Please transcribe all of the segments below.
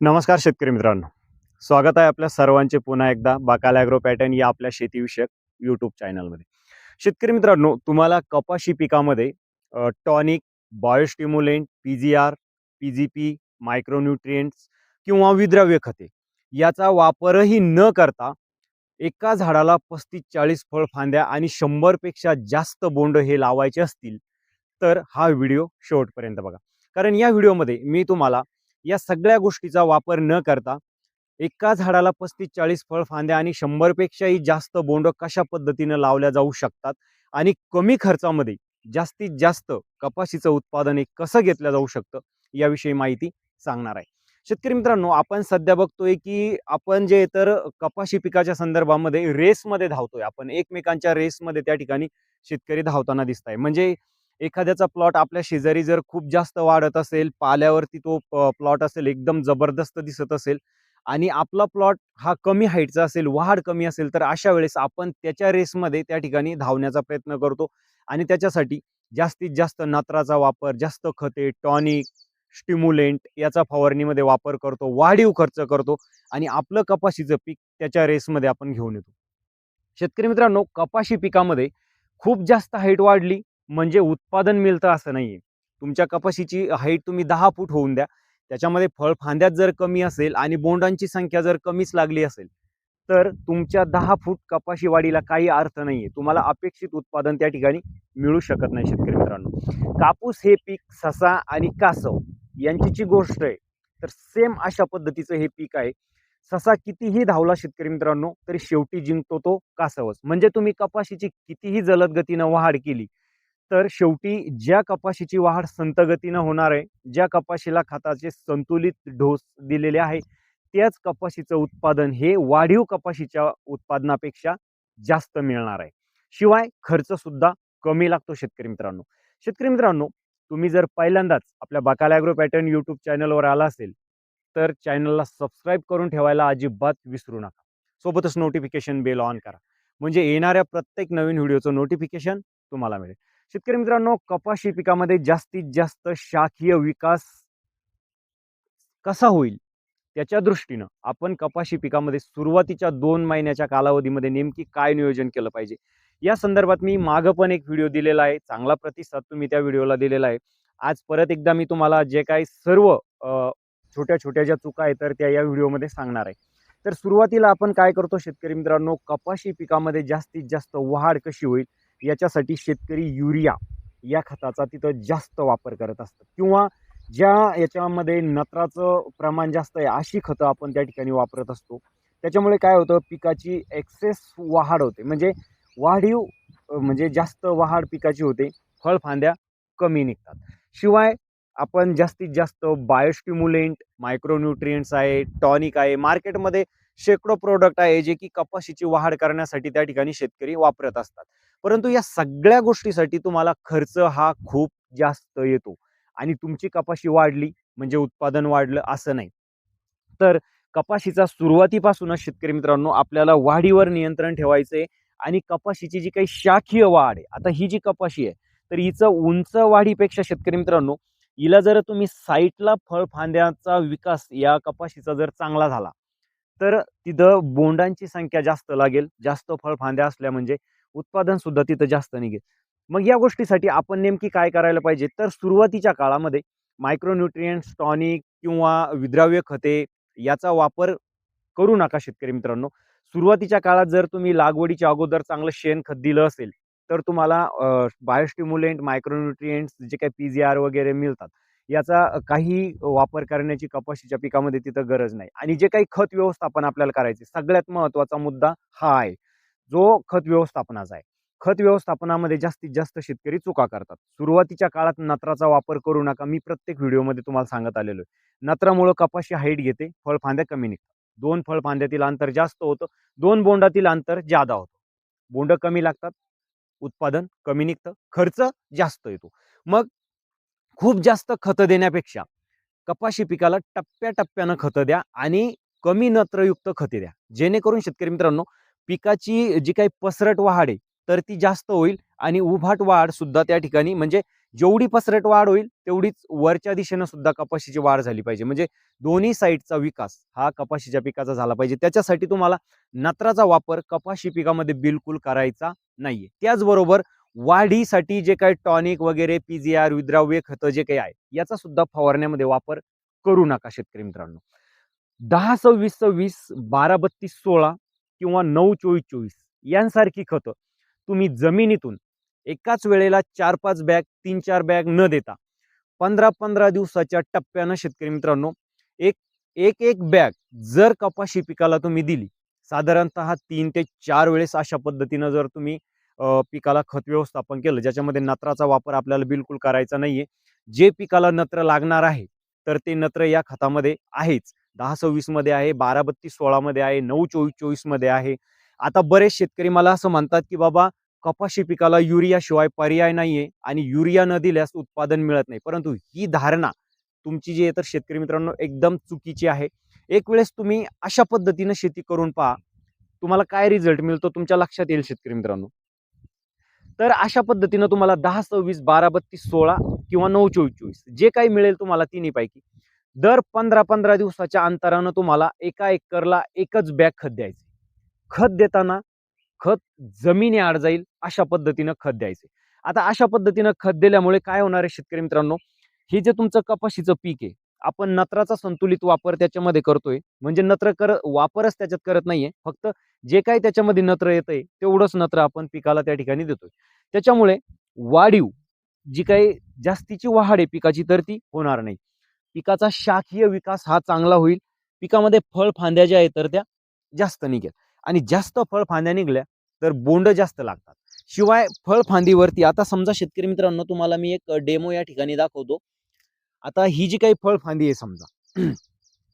नमस्कार शेतकरी मित्रांनो. स्वागत आहे आपल्या सर्वांचे पुन्हा एकदा बाकाल ॲग्रो पॅटर्न या आपल्या शेतीविषयक यूट्यूब चॅनलमध्ये. शेतकरी मित्रांनो तुम्हाला कपाशी पिकामध्ये tonic biostimulant P G R P G P micronutrients किंवा विद्रव्य खते याचा वापरही न करता एका झाडाला पस्तीस चाळीस फळ फांद्या आणि शंभरपेक्षा जास्त बोंड हे लावायचे असतील तर हा व्हिडिओ शेवटपर्यंत बघा. कारण या व्हिडिओमध्ये मी तुम्हाला या सगळ्या गोष्टीचा वापर न करता एका झाडाला पस्तीस चाळीस फळ फांद्या आणि शंभरपेक्षाही जास्त बोंड कशा पद्धतीनं लावल्या जाऊ शकतात आणि कमी खर्चामध्ये जास्तीत जास्त कपाशीचं उत्पादन हे कसं घेतलं जाऊ शकतं याविषयी माहिती सांगणार आहे. शेतकरी मित्रांनो आपण सध्या बघतोय की आपण जे तर कपाशी पिकाच्या संदर्भामध्ये रेसमध्ये धावतोय. आपण एकमेकांच्या रेसमध्ये त्या ठिकाणी शेतकरी धावताना दिसत आहे म्हणजे एखाद्याचा प्लॉट आपल्या शेजारी जर खूप जास्त वाढत असेल पाल्यावरती तो प्लॉट असेल एकदम जबरदस्त दिसत असेल आणि आपला प्लॉट हा कमी हाईटचा असेल वाढ कमी असेल तर अशा वेळेस आपण त्याच्या रेसमध्ये त्या ठिकाणी धावण्याचा प्रयत्न करतो आणि त्याच्यासाठी जास्तीत जास्त नत्राचा वापर जास्त खते टॉनिक स्टिम्युलेंट याचा फवारणीमध्ये वापर करतो वाढीव खर्च करतो आणि आपलं कपाशीचं पीक त्याच्या रेसमध्ये आपण घेऊन येतो. शेतकरी मित्रांनो कपाशी पिकामध्ये खूप जास्त हाईट वाढली म्हणजे उत्पादन मिळतं असं नाही तुमच्या कपाशीची हाईट तुम्ही दहा फूट होऊन द्या. त्याच्यामध्ये फळ फांद्यात जर कमी असेल आणि बोंडांची संख्या जर कमीच लागली असेल तर तुमच्या दहा फूट कपाशी वाढीला काही अर्थ नाही आहे तुम्हाला अपेक्षित उत्पादन त्या ठिकाणी मिळू शकत नाही शेतकरी मित्रांनो. कापूस हे पीक ससा आणि कासव यांची जी गोष्ट आहे. तर सेम अशा पद्धतीचं हे पीक आहे. ससा कितीही धावला शेतकरी मित्रांनो तरी शेवटी जिंकतो तो कासवच. म्हणजे तुम्ही कपाशीची कितीही जलद गतीनं वाढ केली तर शेवटी ज्या कपाशीची वाढ संतगतीनं होणार आहे ज्या कपाशीला खताचे संतुलित डोस दिलेले आहे त्याच कपाशीचं उत्पादन हे वाढीव कपाशीच्या उत्पादनापेक्षा जास्त मिळणार आहे. शिवाय खर्च सुद्धा कमी लागतो शेतकरी मित्रांनो. शेतकरी मित्रांनो तुम्ही जर पहिल्यांदाच आपल्या बकाल ॲग्रो पॅटर्न यूट्यूब चॅनलवर आला असेल तर चॅनलला सबस्क्राईब करून ठेवायला अजिबात विसरू नका. सोबतच नोटिफिकेशन बेल ऑन करा. म्हणजे येणाऱ्या प्रत्येक नवीन व्हिडिओचं नोटिफिकेशन तुम्हाला मिळेल. शेतकरी मित्रांनो कपाशी पिकामध्ये जास्तीत जास्त शाखीय विकास कसा होईल? त्याच्या दृष्टीनं आपण कपाशी पिकामध्ये सुरुवातीच्या दोन महिन्याच्या कालावधीमध्ये नेमकी काय नियोजन केलं पाहिजे? या संदर्भात मी मागं पण एक व्हिडिओ दिलेला आहे. चांगला प्रतिसाद तुम्ही त्या व्हिडिओला दिलेला आहे. आज परत एकदा मी तुम्हाला जे काही सर्व छोट्या छोट्या ज्या चुका आहेत तर त्या या व्हिडिओमध्ये सांगणार आहे. तर सुरुवातीला आपण काय करतो शेतकरी मित्रांनो कपाशी पिकामध्ये जास्तीत जास्त वाढ कशी होईल? याच्यासाठी शेतकरी युरिया या खताचा तिथं जास्त वापर करत असतात. किंवा ज्या याच्यामध्ये नत्राचं प्रमाण जास्त आहे अशी खतं आपण त्या ठिकाणी वापरत असतो. त्याच्यामुळे काय होतं पिकाची एक्सेस वाढ होते. म्हणजे वाढीव म्हणजे जास्त वाढ पिकाची होते फळफांद्या कमी निघतात. शिवाय आपण जास्तीत जास्त बायोस्टिम्युलेंट मायक्रोन्युट्रियंट्स आहे टॉनिक आहे मार्केटमध्ये शेकडो प्रोडक्ट आहे जे की कपाशीची वाढ करण्यासाठी त्या ठिकाणी शेतकरी वापरत असतात. परंतु या सगळ्या गोष्टीसाठी तुम्हाला खर्च हा खूप जास्त येतो. आणि तुमची कपाशी वाढली म्हणजे उत्पादन वाढलं असं नाही. तर कपाशीचा सुरुवातीपासूनच शेतकरी मित्रांनो आपल्याला वाढीवर नियंत्रण ठेवायचे आणि कपाशीची जी काही शाखीय वाढ आहे आता ही जी कपाशी आहे तर हिचं उंच वाढीपेक्षा शेतकरी मित्रांनो हिला जर तुम्ही साईटला फळ फांद्याचा विकास या कपाशीचा जर चांगला झाला तर तिथं बोंडांची संख्या जास्त लागेल. जास्त फळ फांद्या असल्या म्हणजे उत्पादन सुद्धा तिथं जास्त निघेल. मग या गोष्टीसाठी आपण नेमकी काय करायला पाहिजे? तर सुरुवातीच्या काळामध्ये मायक्रोन्युट्रियंट्स टॉनिक किंवा विद्राव्य खते याचा वापर करू नका शेतकरी मित्रांनो. सुरुवातीच्या काळात जर तुम्ही लागवडीच्या अगोदर चांगलं शेणखत दिलं असेल तर तुम्हाला बायोस्टिम्युलेंट मायक्रोन्युट्रियंट्स जे काही पी जी आर वगैरे मिळतात याचा काही वापर करण्याची कपाशीच्या पिकामध्ये तिथं गरज नाही. आणि जे काही खत व्यवस्थापन आपल्याला करायचे सगळ्यात महत्त्वाचा मुद्दा हा आहे. जो खत व्यवस्थापनाचा आहे. खत व्यवस्थापनामध्ये जास्तीत जास्त शेतकरी चुका करतात. सुरुवातीच्या काळात नत्राचा वापर करू नका. मी प्रत्येक व्हिडिओमध्ये तुम्हाला सांगत आलेलो आहे. नत्रामुळं कपाशी हाईट घेते फळफांद्या कमी निघतात. दोन फळफांद्यातील अंतर जास्त होतं दोन बोंडातील अंतर जादा होतं. बोंड कमी लागतात उत्पादन कमी निघतं खर्च जास्त येतो. मग खूप जास्त खतं देण्यापेक्षा कपाशी पिकाला टप्प्याटप्प्यानं खतं द्या आणि कमी नत्रयुक्त खते द्या. जेणेकरून शेतकरी मित्रांनो पिकाची जी काही पसरट वाढ आहे तर ती जास्त होईल आणि उभाट वाढ सुद्धा त्या ठिकाणी म्हणजे जेवढी पसरट वाढ होईल तेवढीच वरच्या दिशेनं सुद्धा कपाशीची वाढ झाली पाहिजे. म्हणजे दोन्ही साईडचा विकास हा कपाशीच्या पिकाचा झाला पाहिजे. त्याच्यासाठी तुम्हाला नत्राचा वापर कपाशी पिकामध्ये बिलकुल करायचा नाहीये. त्याचबरोबर वाढीसाठी जे काही टॉनिक वगैरे पीजीआर विद्राव्य खतं जे काही आहे याचा सुद्धा फवारण्यामध्ये वापर करू नका शेतकरी मित्रांनो. दहा सव्वीस सव्वीस बारा बत्तीस सोळा किंवा नऊ चोवीस चोवीस यांसारखी खतं तुम्ही जमिनीतून एकाच वेळेला चार पाच बॅग तीन चार बॅग न देता पंधरा पंधरा दिवसाच्या टप्प्यानं शेतकरी मित्रांनो एक एक एक बॅग जर कपाशी पिकाला तुम्ही दिली साधारणतः तीन ते चार वेळेस अशा पद्धतीनं जर तुम्ही पिकाला खत व्यवस्थापन केलं ज्याच्यामध्ये नत्राचा वापर आपल्याला बिलकुल करायचा नाहीये जे पिकाला नत्र लागणार आहे तर ते नत्र या खतामध्ये आहेच. दहा सव्वीसमध्ये आहे बारा बत्तीस सोळा मध्ये आहे नऊ चोवीस चोवीसमध्ये आहे. आता बरेच शेतकरी मला असं म्हणतात की बाबा कपाशी पिकाला युरिया शिवाय पर्याय नाहीये आणि युरिया न दिल्यास उत्पादन मिळत नाही. परंतु ही धारणा तुमची जी आहे तर शेतकरी मित्रांनो एकदम चुकीची आहे. एक वेळेस तुम्ही अशा पद्धतीनं शेती करून पहा. तुम्हाला काय रिझल्ट मिळतो तुमच्या लक्षात येईल शेतकरी मित्रांनो. तर अशा पद्धतीनं तुम्हाला दहा सव्वीस बारा बत्तीस सोळा किंवा नऊ चोवीस चोवीस जे काही मिळेल तुम्हाला तिन्ही पैकी दर पंधरा पंधरा दिवसाच्या अंतरानं तुम्हाला एका एकरला एकच बॅग खत द्यायचे खत देताना खत जमिनी आड जाईल अशा पद्धतीनं खत द्यायचे आता अशा पद्धतीनं खत दिल्यामुळे काय होणार आहे शेतकरी मित्रांनो? हे जे तुमचं कपाशीचं पीक आहे आपण नत्राचा संतुलित वापर त्याच्यामध्ये करतोय. म्हणजे नत्र कर वापरच त्याच्यात करत नाहीये. फक्त जे काही त्याच्यामध्ये नत्र येतंय तेवढंच नत्र आपण पिकाला त्या ठिकाणी देतोय. त्याच्यामुळे वाढीव जी काही जास्तीची वाढ आहे पिकाची तर ती होणार नाही. पिकाचा शाखीय विकास हा चांगला होईल. पिकामध्ये फळ फांद्या ज्या आहेत तर त्या जास्त निघेल. आणि जास्त फळ फांद्या निघल्या तर बोंड जास्त लागतात. शिवाय फळ फांदीवरती आता समजा शेतकरी मित्रांनो तुम्हाला मी एक डेमो या ठिकाणी दाखवतो. आता ही जी काही फळ फांदी आहे समजा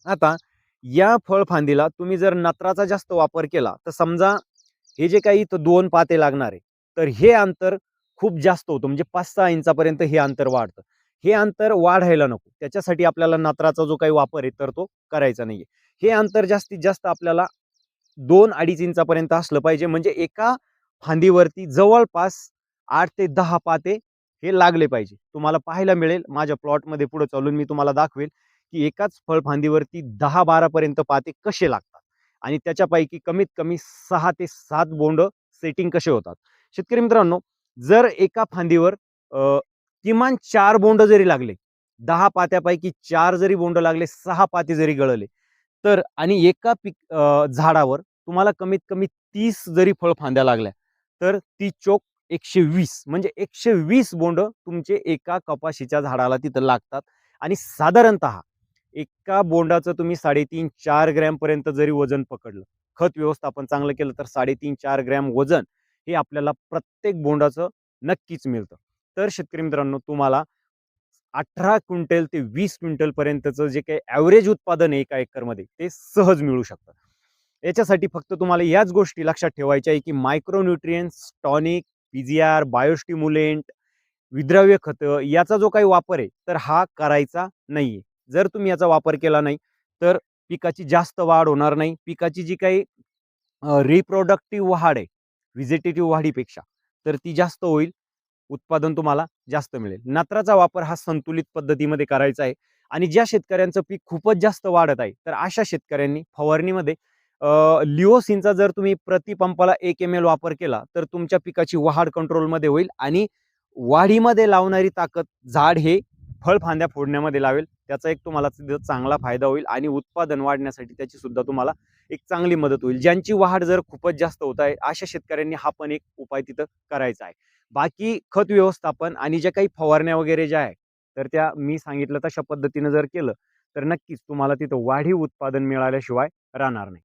आता या फळ फांदीला तुम्ही जर नत्राचा जास्त वापर केला तर समजा हे जे काही इथं दोन पाते लागणार आहे तर हे अंतर खूप जास्त होतं. म्हणजे पाच सहा इंचापर्यंत हे अंतर वाढतं. हे अंतर वाढायला नको. त्याच्यासाठी आपल्याला नत्राचा जो काही वापर आहे तर तो करायचा नाही हे अंतर जास्तीत जास्त आपल्याला दोन अडीच इंचापर्यंत असलं पाहिजे. म्हणजे एका फांदीवरती जवळपास आठ ते दहा पाते हे लागले पाहिजे. तुम्हाला पाहायला मिळेल. माझ्या प्लॉटमध्ये पुढे चालून मी तुम्हाला दाखवेल की एकाच फळफांदीवरती दहा बारापर्यंत पाते कसे लागतात. आणि त्याच्यापैकी कमीत कमी सहा ते सात बोंड सेटिंग कसे होतात. शेतकरी मित्रांनो जर एका फांदीवर किमान चार बोंड जरी लागले दहा पात्यापैकी चार जरी बोंड लागले सहा पाते जरी गळले तर आणि एका पिक झाडावर तुम्हाला कमीत कमी तीस जरी फळ फांद्या लागल्या तर ती चोक एकशे वीस म्हणजे एकशे वीस बोंड तुमचे एका कपाशीच्या झाडाला तिथं लागतात. आणि साधारणत एका बोंडाचं तुम्ही साडेतीन चार ग्रॅमपर्यंत जरी वजन पकडलं खत व्यवस्थापन चांगलं केलं तर साडेतीन चार ग्रॅम वजन हे आपल्याला प्रत्येक बोंडाचं नक्कीच मिळतं. तर शेतकरी मित्रांनो तुम्हाला अठरा क्विंटल ते वीस क्विंटलपर्यंतचं जे काही ॲव्हरेज उत्पादन आहे एका एकरमध्ये ते सहज मिळू शकतं. याच्यासाठी फक्त तुम्हाला याच गोष्टी लक्षात ठेवायच्या आहे की मायक्रोन्युट्रियन्स टॉनिक पीजीआर बायोस्टिम्युलेंट विद्राव्य खतं याचा जो काही वापर आहे तर हा करायचा नाहीये. जर तुम्ही याचा वापर केला नाही तर पिकाची जास्त वाढ होणार नाही. पिकाची जी काही रिप्रोडक्टिव्ह वाढ आहे व्हिजिटेटिव्ह वाढीपेक्षा तर ती जास्त होईल. उत्पादन तुम्हाला जास्त मिळेल. नत्राचा वापर हा संतुलित पद्धतीमध्ये करायचा आहे आणि ज्या शेतकऱ्यांचं पीक खूपच जास्त वाढत आहे तर अशा शेतकऱ्यांनी फवारणीमध्ये लिओसिनचा जर तुम्ही प्रतिपंपाला एक एम एल वापर केला तर तुमच्या पिकाची वाढ कंट्रोलमध्ये होईल आणि वाढीमध्ये लावणारी ताकद झाड हे फळफांद्या फोडण्यामध्ये लावेल. त्याचा एक तुम्हाला चांगला फायदा होईल आणि उत्पादन वाढण्यासाठी त्याची सुद्धा तुम्हाला एक चांगली मदत होईल. ज्यांची वाढ जर खूपच जास्त होत आहे अशा शेतकऱ्यांनी हा पण एक उपाय तिथं करायचा आहे. बाकी खत व्यवस्थापन आणि ज्या काही फवारण्या वगैरे ज्या आहे तर त्या मी सांगितलं तशा पद्धतीनं जर केलं तर नक्कीच तुम्हाला तिथं वाढीव उत्पादन मिळाल्याशिवाय राहणार नाही.